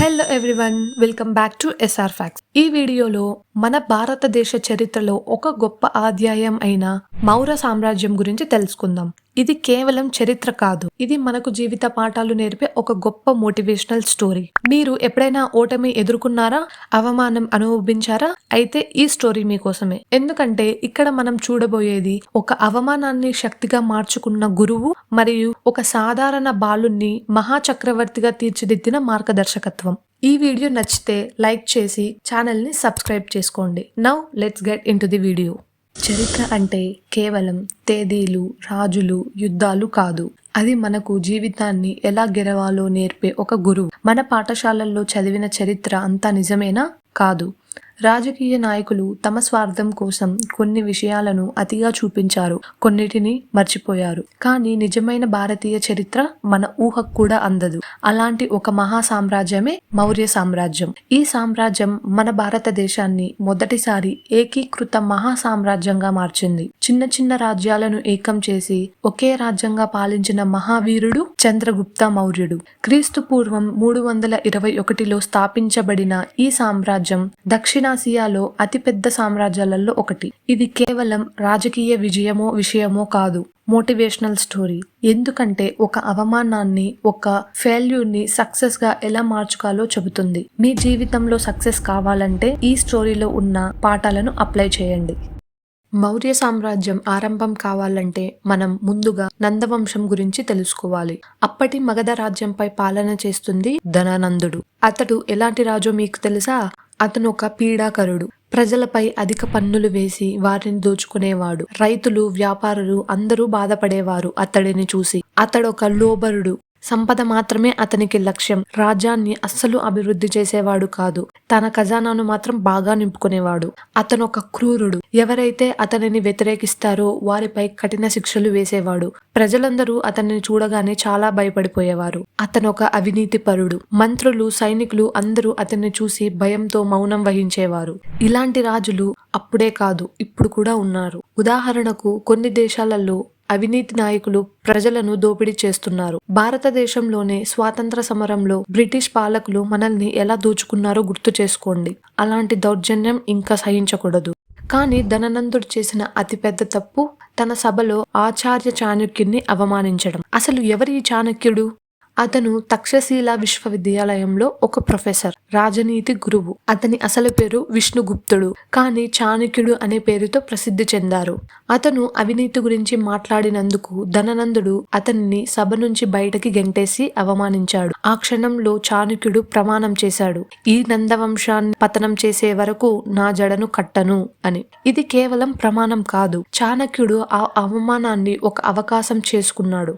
Hello everyone welcome back to SR facts ఈ వీడియోలో మన భారతదేశ చరిత్రలో ఒక గొప్ప అధ్యాయం అయిన మౌర సామ్రాజ్యం గురించి తెలుసుకుందాం. ఇది కేవలం చరిత్ర కాదు. ఇది మనకు జీవిత పాఠాలు నేర్పే ఒక గొప్ప మోటివేషనల్ స్టోరీ. మీరు ఎప్పుడైనా ఓటమి ఎదుర్కొన్నారా? అవమానం అనుభవించారా? అయితే ఈ స్టోరీ మీకోసమే. ఎందుకంటే ఇక్కడ మనం చూడబోయేది ఒక అవమానాన్ని శక్తిగా మార్చుకున్న గురువు మరియు ఒక సాధారణ బాలుణ్ణి మహాచక్రవర్తిగా తీర్చిదిద్దిన మార్గదర్శకత్వం. ఈ వీడియో నచ్చితే లైక్ చేసి ఛానల్ని సబ్స్క్రైబ్ చేసుకోండి. Now let's get in the video. చరిత్ర అంటే కేవలం తేదీలు రాజులు యుద్ధాలు కాదు. అది మనకు జీవితాన్ని ఎలా గెలవాలో నేర్పే ఒక గురువు. మన పాఠశాలల్లో చదివిన చరిత్ర అంతా నిజమేనా? కాదు. రాజకీయ నాయకులు తమ స్వార్థం కోసం కొన్ని విషయాలను అతిగా చూపించారు. కొన్నిటిని మర్చిపోయారు. కానీ నిజమైన భారతీయ చరిత్ర మన ఊహకు కూడా అందదు. అలాంటి ఒక మహా సామ్రాజ్యమే మౌర్య సామ్రాజ్యం. ఈ సామ్రాజ్యం మన భారతదేశాన్ని మొదటిసారి ఏకీకృత మహా సామ్రాజ్యంగా మార్చింది. చిన్న చిన్న రాజ్యాలను ఏకం చేసి ఒకే రాజ్యంగా పాలించిన మహావీరుడు చంద్రగుప్త మౌర్యుడు. క్రీస్తు పూర్వం మూడు వందల ఇరవై ఒకటిలో స్థాపించబడిన ఈ సామ్రాజ్యం దక్షిణ దక్షిణాసియాలో అతిపెద్ద సామ్రాజ్యాలలో ఒకటి. ఇది కేవలం రాజకీయ విజయమో విషయమో కాదు. మోటివేషనల్ స్టోరీ ఎందుకంటే ఒక అవమానాన్ని ఒక ఫెయిల్యూర్ని సక్సెస్గా ఎలా మార్చుకోవాలో చెబుతుంది. మీ జీవితంలో సక్సెస్ కావాలంటే ఈ స్టోరీలో ఉన్న పాఠాలను అప్లై చేయండి. మౌర్య సామ్రాజ్యం ఆరంభం కావాలంటే మనం ముందుగా నందవంశం గురించి తెలుసుకోవాలి. అప్పటి మగధ రాజ్యంపై పాలన చేస్తుంది ధనానందుడు. అతడు ఎలాంటి రాజో మీకు తెలుసా? అతను ఒక పీడాకరుడు. ప్రజలపై అధిక పన్నులు వేసి వారిని దోచుకునేవాడు. రైతులు వ్యాపారులు అందరూ బాధపడేవారు అతడిని చూసి. అతడొక లోబరుడు. సంపద మాత్రమే అతనికి లక్ష్యం. రాజ్యాన్ని అస్సలు అభివృద్ధి చేసేవాడు కాదు. తన ఖజానాను మాత్రం బాగా నింపుకునేవాడు. అతను ఒక క్రూరుడు. ఎవరైతే అతనిని వ్యతిరేకిస్తారో వారిపై కఠిన శిక్షలు వేసేవాడు. ప్రజలందరూ అతనిని చూడగానే చాలా భయపడిపోయేవారు. అతను ఒక అవినీతి పరుడు మంత్రులు సైనికులు అందరూ అతన్ని చూసి భయంతో మౌనం వహించేవారు. ఇలాంటి రాజులు అప్పుడే కాదు ఇప్పుడు కూడా ఉన్నారు. ఉదాహరణకు కొన్ని దేశాలలో అవినీతి నాయకులు ప్రజలను దోపిడీ చేస్తున్నారు. భారతదేశంలోనే స్వాతంత్ర సమరంలో బ్రిటిష్ పాలకులు మనల్ని ఎలా దోచుకున్నారో గుర్తు చేసుకోండి. అలాంటి దౌర్జన్యం ఇంకా సహించకూడదు. కానీ ధననందుడు చేసిన అతిపెద్ద తప్పు తన సభలో ఆచార్య చాణక్యుణ్ణి అవమానించడం. అసలు ఎవరి ఈ చాణక్యుడు? అతను తక్షశీల విశ్వవిద్యాలయంలో ఒక ప్రొఫెసర్ రాజనీతి గురువు. అతని అసలు పేరు విష్ణుగుప్తుడు కానీ చాణక్యుడు అనే పేరుతో ప్రసిద్ధి చెందారు. అతను అవినీతి గురించి మాట్లాడినందుకు ధననందుడు అతన్ని సభ నుంచి బయటకి గెంటేసి అవమానించాడు. ఆ క్షణంలో చాణక్యుడు ప్రమాణం చేశాడు. ఈ నందవంశాన్ని పతనం చేసే వరకు నా జడను కట్టను అని. ఇది కేవలం ప్రమాణం కాదు. చాణక్యుడు ఆ అవమానాన్ని ఒక అవకాశం చేసుకున్నాడు.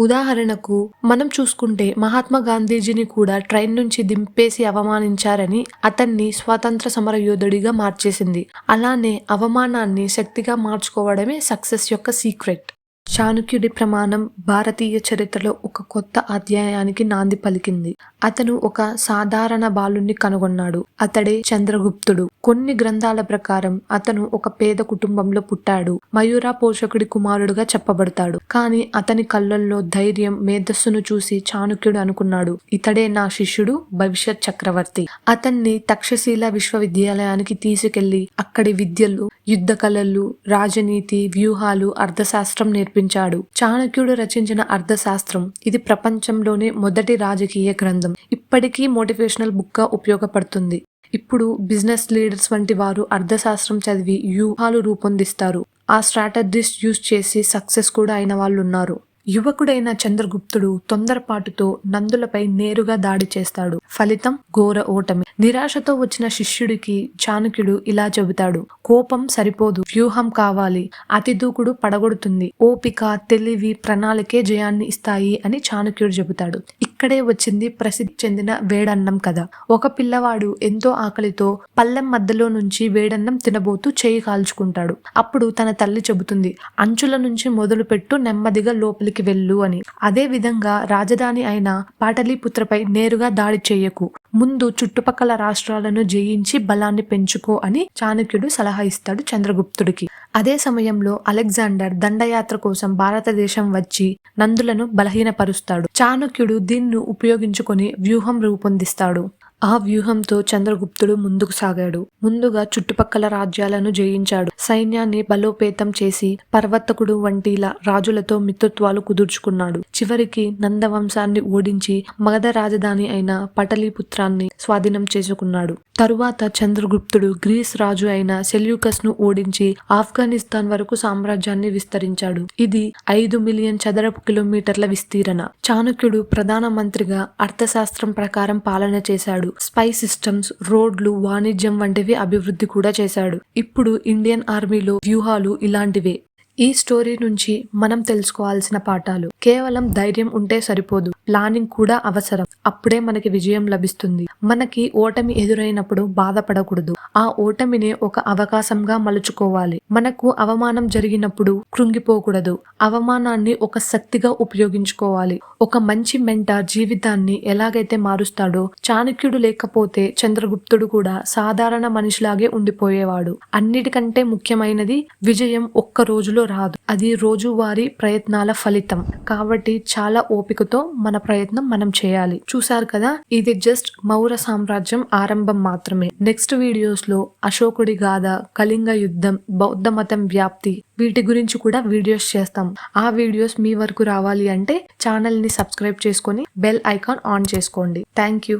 ఉదాహరణకు మనం చూసుకుంటే మహాత్మా గాంధీజీని కూడా ట్రైన్ నుంచి దింపేసి అవమానించారని అతన్ని స్వాతంత్ర సమర యోధుడిగా మార్చేసింది. అలానే అవమానాన్ని శక్తిగా మార్చుకోవడమే సక్సెస్ యొక్క సీక్రెట్. చాణుక్యుడి ప్రమాణం భారతీయ చరిత్రలో ఒక కొత్త అధ్యాయానికి నాంది పలికింది. అతను ఒక సాధారణ బాలుణ్ణి కనుగొన్నాడు. అతడే చంద్రగుప్తుడు. కొన్ని గ్రంథాల ప్రకారం అతను ఒక పేద కుటుంబంలో పుట్టాడు. మయూరా పోషకుడి కుమారుడుగా చెప్పబడతాడు. కానీ అతని కళ్ళల్లో ధైర్యం మేధస్సును చూసి చాణుక్యుడు అనుకున్నాడు. ఇతడే నా శిష్యుడు భవిష్యత్ చక్రవర్తి. అతన్ని తక్షశీల విశ్వవిద్యాలయానికి తీసుకెళ్ళి అక్కడి విద్యలు యుద్ధ కళలు రాజనీతి వ్యూహాలు అర్థశాస్త్రం నేర్పించాడు. చాణక్యుడు రచించిన అర్థశాస్త్రం ఇది ప్రపంచంలోనే మొదటి రాజకీయ గ్రంథం. ఇప్పటికీ మోటివేషనల్ బుక్గా ఉపయోగపడుతుంది. ఇప్పుడు బిజినెస్ లీడర్స్ వంటి వారు అర్థశాస్త్రం చదివి వ్యూహాలు రూపొందిస్తారు. ఆ స్ట్రాటజీస్ యూజ్ చేసి సక్సెస్ కూడా అయిన వాళ్ళు ఉన్నారు యువకుడైన చంద్రగుప్తుడు తొందరపాటుతో నందులపై నేరుగా దాడి చేస్తాడు. ఫలితం ఘోర ఓటమి. నిరాశతో వచ్చిన శిష్యుడికి చాణుక్యుడు ఇలా చెబుతాడు. కోపం సరిపోదు. వ్యూహం కావాలి. అతి దూకుడు పడగొడుతుంది. ఓపిక తెలివి ప్రణాళికే జయాన్ని ఇస్తాయి అని చాణక్యుడు చెబుతాడు. ఇక్కడే వచ్చింది ప్రసిద్ధి చెందిన వేడన్నం కథ. ఒక పిల్లవాడు ఎంతో ఆకలితో పల్లెం మధ్యలో నుంచి వేడన్నం తినబోతూ చేయి కాల్చుకుంటాడు. అప్పుడు తన తల్లి చెబుతుంది అంచుల నుంచి మొదలుపెట్టు నెమ్మదిగా లోపలికి వెళ్ళు అని. అదే విధంగా రాజధాని అయిన పాటలీపుత్రపై నేరుగా దాడి చేయకు. ముందు చుట్టుపక్కల రాష్ట్రాలను జయించి బలాన్ని పెంచుకో అని చాణక్యుడు సలహా ఇస్తాడు చంద్రగుప్తుడికి. అదే సమయంలో అలెగ్జాండర్ దండయాత్ర కోసం భారతదేశం వచ్చి నందులను బలహీనపరుస్తాడు. చాణక్యుడు దీన్ని ఉపయోగించుకొని వ్యూహం రూపొందిస్తాడు. ఆ వ్యూహంతో చంద్రగుప్తుడు ముందుకు సాగాడు. ముందుగా చుట్టుపక్కల రాజ్యాలను జయించాడు. సైన్యాన్ని బలోపేతం చేసి పర్వతకుడు వంటిల రాజులతో మిత్రత్వాలు కుదుర్చుకున్నాడు. చివరికి నందవంశాన్ని ఓడించి మగధ రాజధాని అయిన పటలీపుత్రాన్ని స్వాధీనం చేసుకున్నాడు. తరువాత చంద్రగుప్తుడు గ్రీస్ రాజు అయిన సెల్యూకస్ను ఓడించి ఆఫ్ఘనిస్తాన్ వరకు సామ్రాజ్యాన్ని విస్తరించాడు. ఇది ఐదు మిలియన్ చదరపు కిలోమీటర్ల విస్తీరణ. చాణక్యుడు ప్రధాన మంత్రిగా అర్థశాస్త్రం ప్రకారం పాలన చేశాడు. స్పై సిస్టమ్స్ రోడ్లు వాణిజ్యం వంటివి అభివృద్ధి కూడా చేశాడు. ఇప్పుడు ఇండియన్ ఆర్మీలో వ్యూహాలు ఇలాంటివే. ఈ స్టోరీ నుంచి మనం తెలుసుకోవాల్సిన పాఠాలు. కేవలం ధైర్యం ఉంటే సరిపోదు. ప్లానింగ్ కూడా అవసరం. అప్పుడే మనకి విజయం లభిస్తుంది. మనకి ఓటమి ఎదురైనప్పుడు బాధపడకూడదు. ఆ ఓటమినే ఒక అవకాశంగా మలుచుకోవాలి. మనకు అవమానం జరిగినప్పుడు కృంగిపోకూడదు. అవమానాన్ని ఒక శక్తిగా ఉపయోగించుకోవాలి. ఒక మంచి మెంటార్ జీవితాన్ని ఎలాగైతే మారుస్తాడో చాణక్యుడు లేకపోతే చంద్రగుప్తుడు కూడా సాధారణ మనిషిలాగే ఉండిపోయేవాడు. అన్నిటికంటే ముఖ్యమైనది విజయం ఒక్క రోజులో రాదు. అది రోజువారీ ప్రయత్నాల ఫలితం. కాబట్టి చాలా ఓపికతో మన ప్రయత్నం మనం చేయాలి. చూసారు కదా? ఇది జస్ట్ మౌర సామ్రాజ్యం ఆరంభం మాత్రమే. నెక్స్ట్ వీడియోస్లో అశోకుడి గాథ కళింగ యుద్ధం బౌద్ధ మతం వ్యాప్తి వీటి గురించి కూడా వీడియోస్ చేస్తాం. ఆ వీడియోస్ మీ వరకు రావాలి అంటే ఛానల్ని సబ్స్క్రైబ్ చేసుకొని బెల్ ఐకాన్ ఆన్ చేసుకోండి. Thank you.